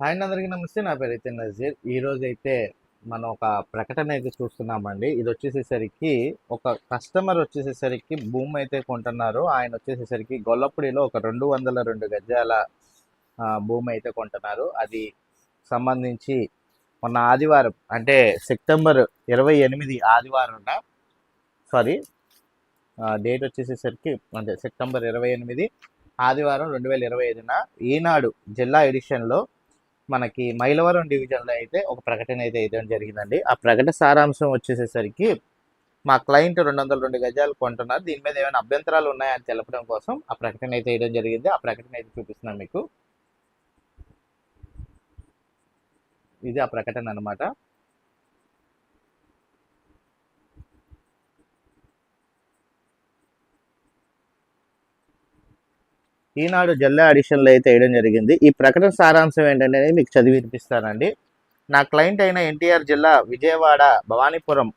Hi అందరికీ నమస్తే నా పేరు అయితే నజీర్. ఈరోజు అయితే మనం ఒక ప్రకటన అయితే చూస్తున్నామండి. ఇది వచ్చేసేసరికి ఒక కస్టమర్ వచ్చేసేసరికి భూమి అయితే కొంటున్నారు. ఆయన వచ్చేసేసరికి గొల్లపూడిలో ఒక రెండు వందల రెండు గజాల భూమి అయితే కొంటున్నారు. అది సంబంధించి మొన్న ఆదివారం అంటే సెప్టెంబర్ ఇరవై ఎనిమిది ఆదివారం సారీ డేట్ వచ్చేసేసరికి అంటే సెప్టెంబర్ ఇరవై ఎనిమిది ఆదివారం రెండు వేల ఇరవై ఐదున ఈనాడు జిల్లా ఎడిషన్లో మనకి మైలవరం డివిజన్లో అయితే ఒక ప్రకటన అయితే వేయడం జరిగిందండి. ఆ ప్రకటన సారాంశం వచ్చేసేసరికి మా క్లయింట్ రెండు వందల రెండు గజాలు కొంటున్నారు. దీని మీద ఏమైనా అభ్యంతరాలు ఉన్నాయని తెలపడం కోసం ఆ ప్రకటన అయితే వేయడం జరిగింది. ఆ ప్రకటన అయితే చూపిస్తున్నాను మీకు. ఇది ఆ ప్రకటన అనమాట ఈనాడు జిల్లా అడిషన్లో అయితే వేయడం జరిగింది. ఈ ప్రకటన సారాంశం ఏంటంటే మీకు చదివి వినిపిస్తానండి. నా క్లయింట్ అయిన ఎన్టీఆర్ జిల్లా విజయవాడ భవానీపురం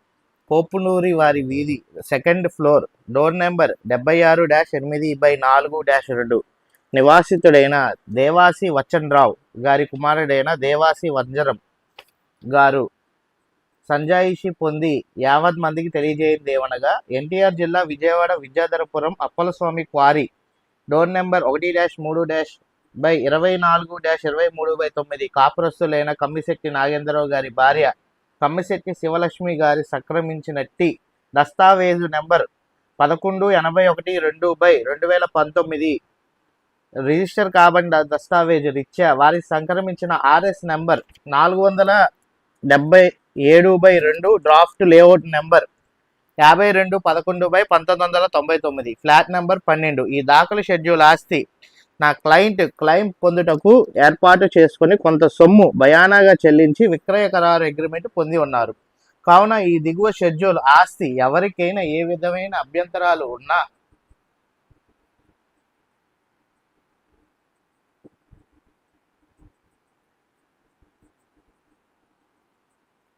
పోపునూరి వారి వీధి సెకండ్ ఫ్లోర్ డోర్ నెంబర్ డెబ్బై ఆరు డాష్ ఎనిమిది బై నాలుగు డాష్ రెండు నివాసితుడైన దేవాసి వచన్రావు గారి కుమారుడైన దేవాసి వంజరం గారు సంజాయిషి పొంది యావత్ మందికి తెలియజేయండి ఎన్టీఆర్ జిల్లా Vijayawada Vidyadharapuram Appalaswamy quarry door number ఒకటి డాష్ మూడు డాష్ బై ఇరవై నాలుగు డాష్ ఇరవై మూడు బై తొమ్మిది. కాపురస్తులైన కమ్మిశెట్టి నాగేంద్రరావు గారి భార్య కమ్మిశెట్టి శివలక్ష్మి గారి సక్రమించినట్టి దస్తావేజు నెంబర్ పదకొండు ఎనభై ఒకటి రెండు బై రెండు వేల పంతొమ్మిది. రిజిస్టర్ కాబడిన దస్తావేజు రీత్యా వారికి సంక్రమించిన ఆర్ఎస్ నెంబర్ నాలుగు వందల డెబ్బై ఏడు బై రెండు డ్రాఫ్ట్ లేఅవుట్ నెంబర్ యాభై రెండు పదకొండు బై పంతొమ్మిది వందల తొంభై తొమ్మిది. ఫ్లాట్ నెంబర్ పన్నెండు. ఈ దాఖలు షెడ్యూల్ ఆస్తి. నా క్లయింట్ క్లెయిమ్ పొందుటకు ఏర్పాటు చేసుకొని కొంత సొమ్ము భయానాగా చెల్లించి విక్రయ ఖరారు అగ్రిమెంట్ పొంది ఉన్నారు. కావున ఈ దిగువ షెడ్యూల్ ఆస్తి ఎవరికైనా ఏ విధమైన అభ్యంతరాలు ఉన్నా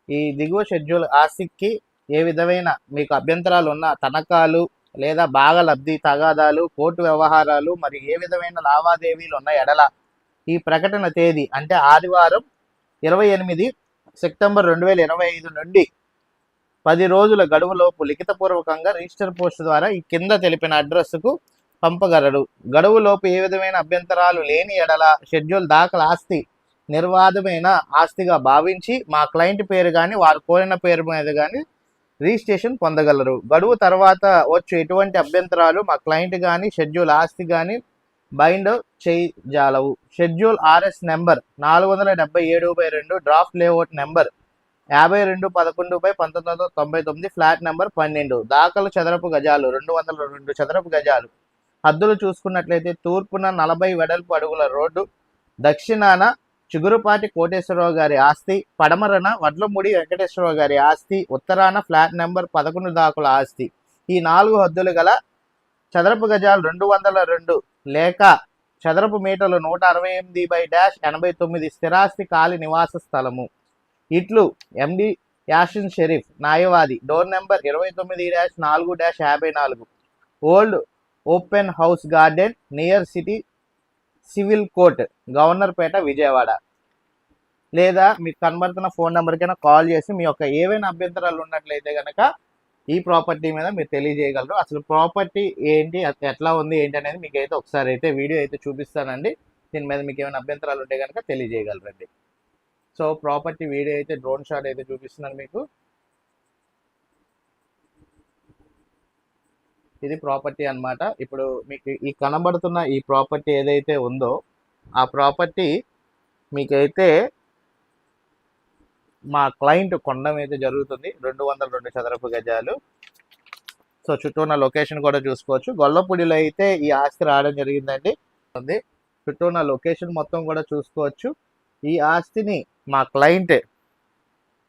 ఈ దిగువ షెడ్యూల్ ఆస్తికి ఏ విధమైన మీకు అభ్యంతరాలు ఉన్న తనఖాలు లేదా బాగా లబ్ధి తగాదాలు కోర్టు వ్యవహారాలు మరి ఏ విధమైన లావాదేవీలు ఉన్న ఎడల ఈ ప్రకటన తేదీ అంటే ఆదివారం ఇరవై ఎనిమిది సెప్టెంబర్ రెండు వేల ఇరవై ఐదు నుండి పది రోజుల గడువులోపు లిఖితపూర్వకంగా రిజిస్టర్ పోస్ట్ ద్వారా ఈ కింద తెలిపిన అడ్రస్కు పంపగలడు గడువులోపు ఏ విధమైన అభ్యంతరాలు లేని ఎడల షెడ్యూల్ దాఖలు ఆస్తి నిర్వాధమైన ఆస్తిగా భావించి మా క్లయింట్ పేరు కానీ వారు కోరిన పేరు మీద కానీ రిజిస్ట్రేషన్ పొందగలరు. గడువు తర్వాత వచ్చు ఎటువంటి అభ్యంతరాలు మా క్లయింట్ కానీ షెడ్యూల్ ఆస్తి కానీ బైండ్ చేయజాలవు. షెడ్యూల్ ఆర్ఎస్ నెంబర్ నాలుగు వందల డెబ్బై ఏడు బై రెండు డ్రాఫ్ట్ లేఅవుట్ నెంబర్ యాభై రెండు పదకొండు బై పంతొమ్మిది వందల తొంభై తొమ్మిది ఫ్లాట్ నెంబర్ పన్నెండు. దాఖలు చదరపు గజాలు రెండు వందల రెండు చదరపు గజాలు. హద్దులు చూసుకున్నట్లయితే తూర్పున నలభై వెడల్పు అడుగుల రోడ్డు దక్షిణాన చిగురుపాటి కోటేశ్వరరావు గారి ఆస్తి పడమరన వడ్లముడి వెంకటేశ్వరరావు గారి ఆస్తి ఉత్తరాన ఫ్లాట్ నెంబర్ పదకొండు దాకుల ఆస్తి. ఈ నాలుగు హద్దులు గల చదరపు గజాలు రెండు వందల రెండు లేక చదరపు మీటర్లు నూట అరవై ఎనిమిది బై డాష్ ఎనభై తొమ్మిది స్థిరాస్తి ఖాళీ నివాస స్థలము. ఇట్లు ఎండి యాషిన్ షరీఫ్ న్యాయవాది డోర్ నెంబర్ ఇరవై తొమ్మిది డాష్ నాలుగు డాష్ యాభై నాలుగు. Old open house garden near city civil court Governorpet Vijayawada. లేదా మీకు కనబడుతున్న ఫోన్ నెంబర్కైనా కాల్ చేసి మీ యొక్క ఏవైనా అభ్యంతరాలు ఉన్నట్లయితే కనుక ఈ ప్రాపర్టీ మీద మీరు తెలియజేయగలరు. అసలు ప్రాపర్టీ ఏంటి ఎట్లా ఉంది ఏంటి అనేది మీకు అయితే ఒకసారి అయితే వీడియో అయితే చూపిస్తానండి. దీని మీద మీకు ఏమైనా అభ్యంతరాలు ఉంటే కనుక తెలియజేయగలరండి. సో ప్రాపర్టీ వీడియో అయితే డ్రోన్ షాట్ అయితే చూపిస్తున్నాను మీకు. ఇది ప్రాపర్టీ అన్నమాట. ఇప్పుడు మీకు ఈ కనబడుతున్న ఈ ప్రాపర్టీ ఏదైతే ఉందో ఆ ప్రాపర్టీ మీకైతే మా క్లయింట్ కొండం అయితే జరుగుతుంది. రెండు వందల రెండు చదరపు గజాలు. సో చుట్టూ ఉన్న లొకేషన్ కూడా చూసుకోవచ్చు. గొల్లపూడిలో అయితే ఈ ఆస్తి రావడం జరిగిందండి. ఉంది. చుట్టూ ఉన్న లొకేషన్ మొత్తం కూడా చూసుకోవచ్చు. ఈ ఆస్తిని మా క్లయింట్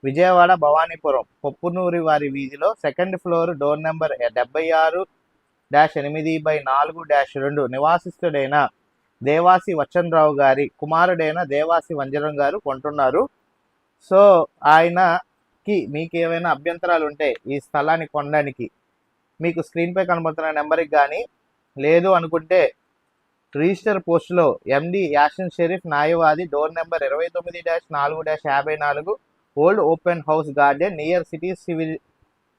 విజయవాడ భవానీపురం పొప్పునూరి వారి వీధిలో సెకండ్ ఫ్లోర్ డోర్ నెంబర్ డెబ్బై ఆరు డాష్ ఎనిమిది బై నాలుగు డాష్ రెండు నివాసిస్తుడైన దేవాసి వచన్రావు గారి కుమారుడైన దేవాసి వంజరం గారు కొంటున్నారు. సో ఆయనకి మీకు ఏమైనా అభ్యంతరాలు ఉంటే ఈ స్థలాన్ని కొనడానికి మీకు స్క్రీన్పై కనబడుతున్న నెంబర్కి కానీ లేదు అనుకుంటే రిజిస్టర్ పోస్టులో ఎండి యాషన్ షరీఫ్ న్యాయవాది డోర్ నెంబర్ ఇరవై తొమ్మిది డాష్ నాలుగు డాష్ యాభై నాలుగు old open house garden near city civil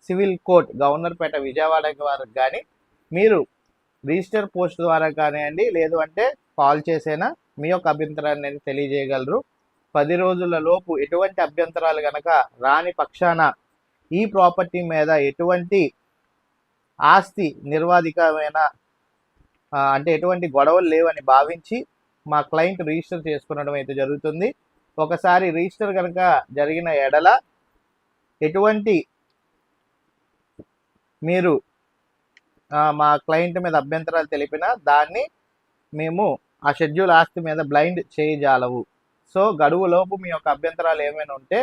civil court Governorpet Vijayawada వారికి కానీ మీరు రిజిస్టర్ పోస్ట్ ద్వారా కానివ్వండి లేదు అంటే కాల్ చేసైనా మీ యొక్క అభ్యంతరాన్ని అనేది తెలియజేయగలరు. పది రోజుల లోపు ఎటువంటి అభ్యంతరాలు కనుక రాని పక్షాన ఈ ప్రాపర్టీ మీద ఎటువంటి ఆస్తి నిర్వాధికమైన అంటే ఎటువంటి గొడవలు లేవని భావించి మా క్లయింట్ రిజిస్టర్ చేసుకునడం అయితే జరుగుతుంది. ఒకసారి రిజిస్టర్ కనుక జరిగిన ఎడల ఎటువంటి మీరు మా క్లయింట్ మీద అభ్యంతరాలు తెలిపినా దాన్ని మేము ఆ షెడ్యూల్ ఆస్తి మీద బ్లైండ్ చేయజాలవు. సో గడువులోపు మీ యొక్క అభ్యంతరాలు ఏమైనా ఉంటే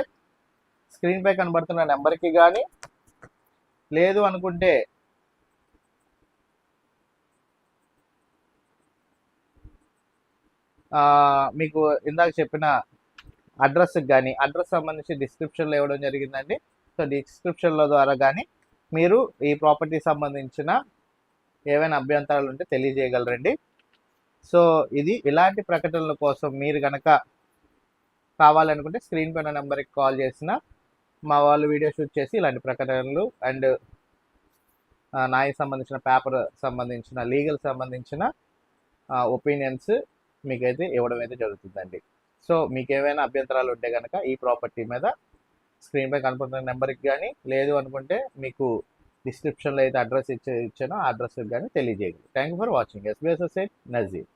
స్క్రీన్పై కనబడుతున్న నెంబర్కి కానీ లేదు అనుకుంటే మీకు ఇందాక చెప్పిన అడ్రస్కి కానీ అడ్రస్ సంబంధించి డిస్క్రిప్షన్లో ఇవ్వడం జరిగిందండి. సో డిస్క్రిప్షన్లో ద్వారా కానీ మీరు ఈ ప్రాపర్టీ సంబంధించిన ఏవైనా అభ్యంతరాలు ఉంటే తెలియజేయగలరండి. సో ఇది ఇలాంటి ప్రకటనల కోసం మీరు కనుక కావాలనుకుంటే స్క్రీన్ పైన నెంబర్కి కాల్ చేసిన మా వాళ్ళు వీడియో షూట్ చేసి ఇలాంటి ప్రకటనలు అండ్ నాయకు సంబంధించిన పేపర్ సంబంధించిన లీగల్ సంబంధించిన ఒపీనియన్స్ మీకైతే ఇవ్వడం అయితే జరుగుతుందండి. సో మీకు ఏమైనా అభ్యంతరాలు ఉంటే కనుక ఈ ప్రాపర్టీ మీద స్క్రీన్ పై కనపడుతున్న నెంబర్కి కానీ లేదు అనుకుంటే మీకు డిస్క్రిప్షన్లో అయితే అడ్రస్ ఇచ్చే ఇచ్చానో ఆ అడ్రస్కి కానీ తెలియజేయండి. Thank you for watching SBS Nazeer